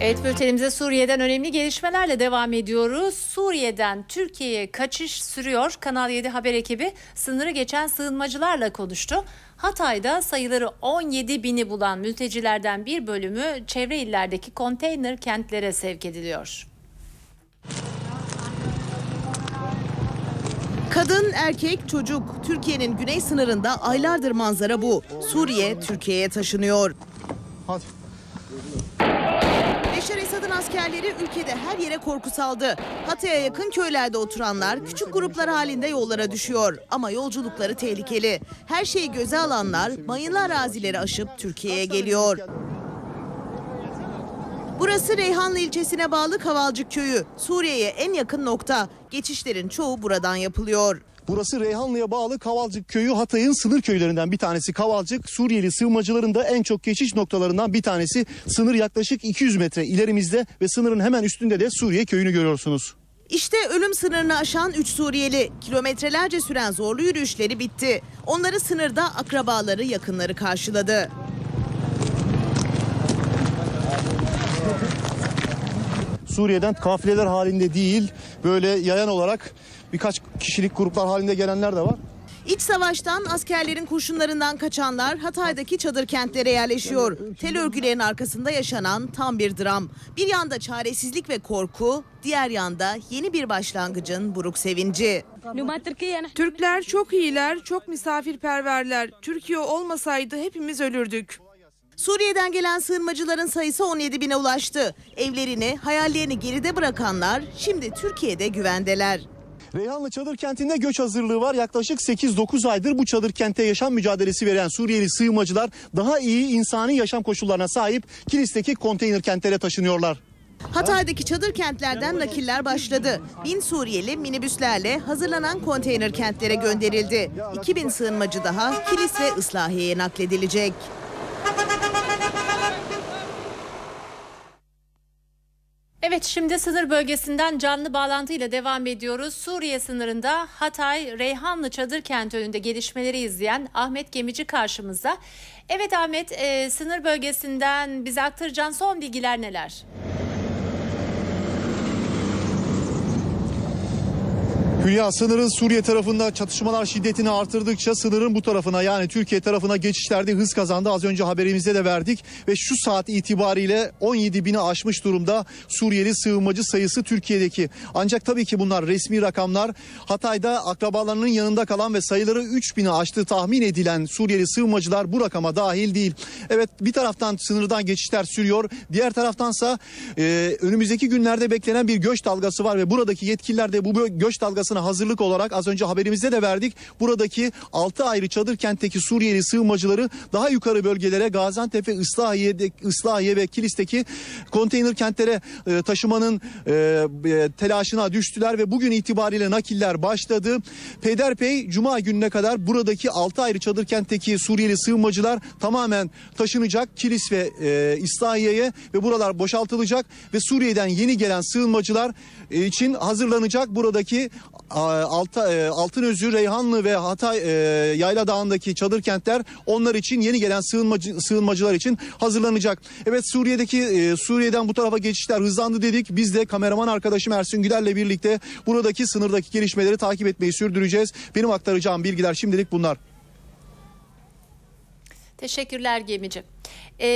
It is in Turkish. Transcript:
Evet bültenimize Suriye'den önemli gelişmelerle devam ediyoruz. Suriye'den Türkiye'ye kaçış sürüyor. Kanal 7 haber ekibi sınırı geçen sığınmacılarla konuştu. Hatay'da sayıları 17 bini bulan mültecilerden bir bölümü çevre illerdeki konteyner kentlere sevk ediliyor. Kadın, erkek, çocuk. Türkiye'nin güney sınırında aylardır manzara bu. Suriye, Türkiye'ye taşınıyor. Hadi. Beşar Esad'ın askerleri ülkede her yere korku saldı. Hatay'a yakın köylerde oturanlar küçük gruplar halinde yollara düşüyor. Ama yolculukları tehlikeli. Her şeyi göze alanlar mayınlı arazileri aşıp Türkiye'ye geliyor. Burası Reyhanlı ilçesine bağlı Kavalcık köyü. Suriye'ye en yakın nokta. Geçişlerin çoğu buradan yapılıyor. Burası Reyhanlı'ya bağlı Kavalcık köyü Hatay'ın sınır köylerinden bir tanesi. Kavalcık Suriyeli sığınmacıların da en çok geçiş noktalarından bir tanesi. Sınır yaklaşık 200 metre ilerimizde ve sınırın hemen üstünde de Suriye köyünü görüyorsunuz. İşte ölüm sınırını aşan 3 Suriyeli. Kilometrelerce süren zorlu yürüyüşleri bitti. Onları sınırda akrabaları, yakınları karşıladı. Suriye'den kafileler halinde değil böyle yayan olarak birkaç kişilik gruplar halinde gelenler de var. İç savaştan askerlerin kurşunlarından kaçanlar Hatay'daki çadır kentlere yerleşiyor. Tel örgülerin arkasında yaşanan tam bir dram. Bir yanda çaresizlik ve korku, diğer yanda yeni bir başlangıcın buruk sevinci. Türkler çok iyiler, çok misafirperverler. Türkiye olmasaydı hepimiz ölürdük. Suriye'den gelen sığınmacıların sayısı 17 bine ulaştı. Evlerini, hayallerini geride bırakanlar şimdi Türkiye'de güvendeler. Reyhanlı çadır kentinde göç hazırlığı var. Yaklaşık 8-9 aydır bu çadır kente yaşam mücadelesi veren Suriyeli sığınmacılar daha iyi insani yaşam koşullarına sahip Kilis'teki konteyner kentlere taşınıyorlar. Hatay'daki çadır kentlerden nakiller başladı. Bin Suriyeli minibüslerle hazırlanan konteyner kentlere gönderildi. 2000 sığınmacı daha Kilis ve Islahiye'ye nakledilecek. Evet şimdi sınır bölgesinden canlı bağlantıyla devam ediyoruz. Suriye sınırında Hatay Reyhanlı Çadır Kent önünde gelişmeleri izleyen Ahmet Gemici karşımızda. Evet Ahmet e, sınır bölgesinden bize aktaracağın son bilgiler neler? Hülya sınırın Suriye tarafında çatışmalar şiddetini artırdıkça sınırın bu tarafına yani Türkiye tarafına geçişlerde hız kazandı. Az önce haberimizde de verdik ve şu saat itibariyle 17 bini aşmış durumda Suriyeli sığınmacı sayısı Türkiye'deki. Ancak tabii ki bunlar resmi rakamlar. Hatay'da akrabalarının yanında kalan ve sayıları 3 bini aştığı tahmin edilen Suriyeli sığınmacılar bu rakama dahil değil. Evet bir taraftan sınırdan geçişler sürüyor. Diğer taraftansa e, önümüzdeki günlerde beklenen bir göç dalgası var ve buradaki yetkililer de bu göç dalgasına hazırlık olarak az önce haberimizde de verdik. Buradaki 6 ayrı çadır kentteki Suriyeli sığınmacıları daha yukarı bölgelere Gaziantep ve Islahiye'de, Islahiye ve Kilis'teki konteyner kentlere e, taşımanın e, e, telaşına düştüler ve bugün itibariyle nakiller başladı. Peyderpey Cuma gününe kadar buradaki 6 ayrı çadır kentteki Suriyeli sığınmacılar tamamen taşınacak Kilis ve e, İslahiye'ye ve buralar boşaltılacak ve Suriye'den yeni gelen sığınmacılar e, için hazırlanacak buradaki Altınözü, Reyhanlı ve Hatay e, Yayla Dağı'ndaki çadır kentler onlar için yeni gelen sığınmacı, sığınmacılar için hazırlanacak. Evet Suriye'deki e, Suriye'den bu tarafa geçişler hızlandı dedik. Biz de kameraman arkadaşım Ersun Güler'le birlikte buradaki sınırdaki gelişmeleri takip etmeyi sürdüreceğiz. Benim aktaracağım bilgiler şimdilik bunlar. Teşekkürler Gemici. E,